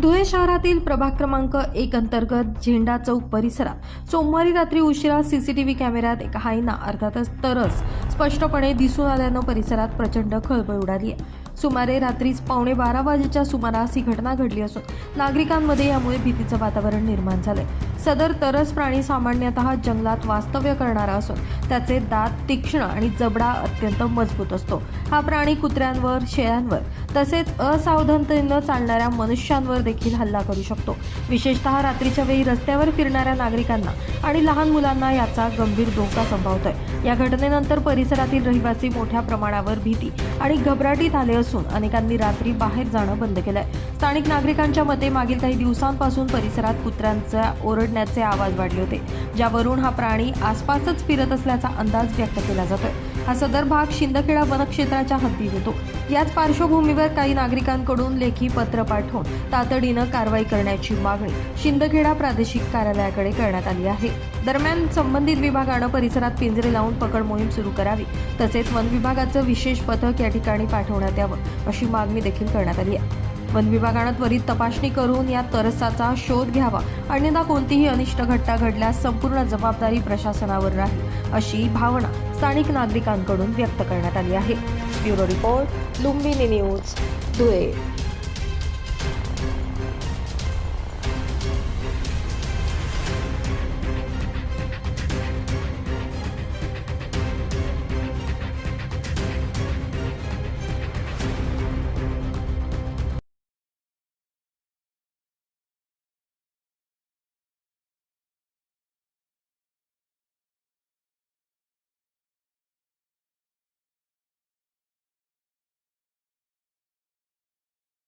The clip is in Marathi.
धुळे शहरातील प्रभाग क्रमांक एक अंतर्गत झेंडा चौक परिसरात सोमवारी रात्री उशिरा सीसीटीव्ही कॅमेऱ्यात एक हायना अर्थातच तरस स्पष्टपणे दिसून आल्यानं परिसरात प्रचंड खळबळ उडाली आहे. सुमारे रात्रीच पावणे बारा वाजेच्या सुमारास ही घटना घडली असून नागरिकांमध्ये यामुळे भीतीचं वातावरण निर्माण झालंय. सदर तरस प्राणी सामान्यतः जंगलात वास्तव्य करणारा असून त्याचे दात तीक्ष्ण आणि जबडा अत्यंत मजबूत असतो. हा प्राणी कुत्र्यांवर शेळ्यांवर तसेच असावधानतेनं चालणाऱ्या मनुष्यांवर देखील हल्ला करू शकतो. विशेषतः रात्रीच्या वेळी रस्त्यावर फिरणाऱ्या नागरिकांना आणि लहान मुलांना याचा गंभीर धोका संभावतोय. या घटनेनंतर परिसरातील रहिवासी मोठ्या प्रमाणावर भीती आणि घबराटीत आले असून अनेकांनी रात्री बाहेर जाणं बंद केलंय. स्थानिक नागरिकांच्या मते मागील काही दिवसांपासून परिसरात कुत्र्यांचा ओरडण्याचे आवाज वाढले होते ज्यावरून हा प्राणी आसपासच फिरत असल्याचा अंदाज व्यक्त केला जातोय. हा सदर भाग शिंदखेडा वनक्षेत्राच्या हद्दीत येतो. याच पार्श्वभूमीवर काही नागरिकांकडून लेखी पत्र पाठवून तातडीनं कारवाई करण्याची मागणी शिंदखेडा प्रादेशिक कार्यालयाकडे करण्यात आली आहे. दरम्यान संबंधित विभागानं परिसरात पिंजरे लावून पकड मोहीम सुरू करावी तसेच वन विभागाचं विशेष पथक या ठिकाणी पाठवण्यात यावं अशी मागणी देखील करण्यात आली आहे. वन विभागानं त्वरित तपासणी करून या तरसाचा शोध घ्यावा. अन्यथा कोणतीही अनिष्ट घटना घडल्यास संपूर्ण जबाबदारी प्रशासनावर राहील अशी भावना स्थानिक नागरिकांकडून व्यक्त करण्यात आली आहे. Bureau report Lumbini news Dhule.